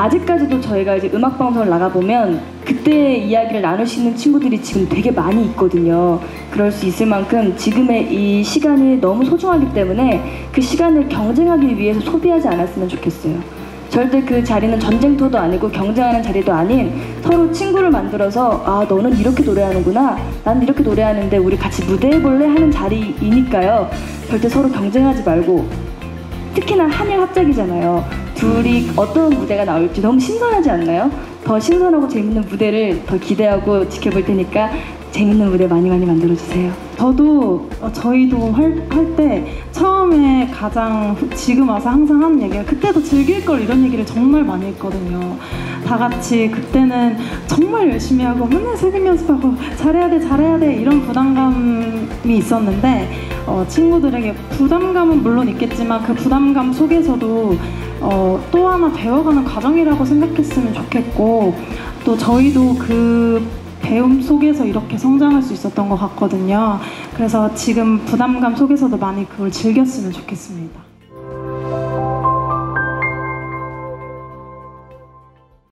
아직까지도 저희가 이제 음악 방송을 나가 보면 그때 이야기를 나눌 수 있는 친구들이 지금 되게 많이 있거든요. 그럴 수 있을 만큼 지금의 이 시간이 너무 소중하기 때문에 그 시간을 경쟁하기 위해서 소비하지 않았으면 좋겠어요. 절대 그 자리는 전쟁터도 아니고 경쟁하는 자리도 아닌 서로 친구를 만들어서 아 너는 이렇게 노래하는구나 난 이렇게 노래하는데 우리 같이 무대해 볼래 하는 자리이니까요 절대 서로 경쟁하지 말고 특히나 한일 합작이잖아요 둘이 어떤 무대가 나올지 너무 신선하지 않나요? 더 신선하고 재밌는 무대를 더 기대하고 지켜볼 테니까 재밌는 무대 많이 많이 만들어 주세요. 저도 어, 저희도 할 때 처음에 가장 지금 와서 항상 하는 얘기가 그때도 즐길 걸 이런 얘기를 정말 많이 했거든요. 다 같이 그때는 정말 열심히 하고 맨날 새벽 연습하고 잘해야 돼 잘해야 돼 이런 부담감이 있었는데 어, 친구들에게 부담감은 물론 있겠지만 그 부담감 속에서도 어, 또 하나 배워가는 과정이라고 생각했으면 좋겠고 또 저희도 그 배움 속에서 이렇게 성장할 수 있었던 것 같거든요. 그래서 지금 부담감 속에서도 많이 그걸 즐겼으면 좋겠습니다.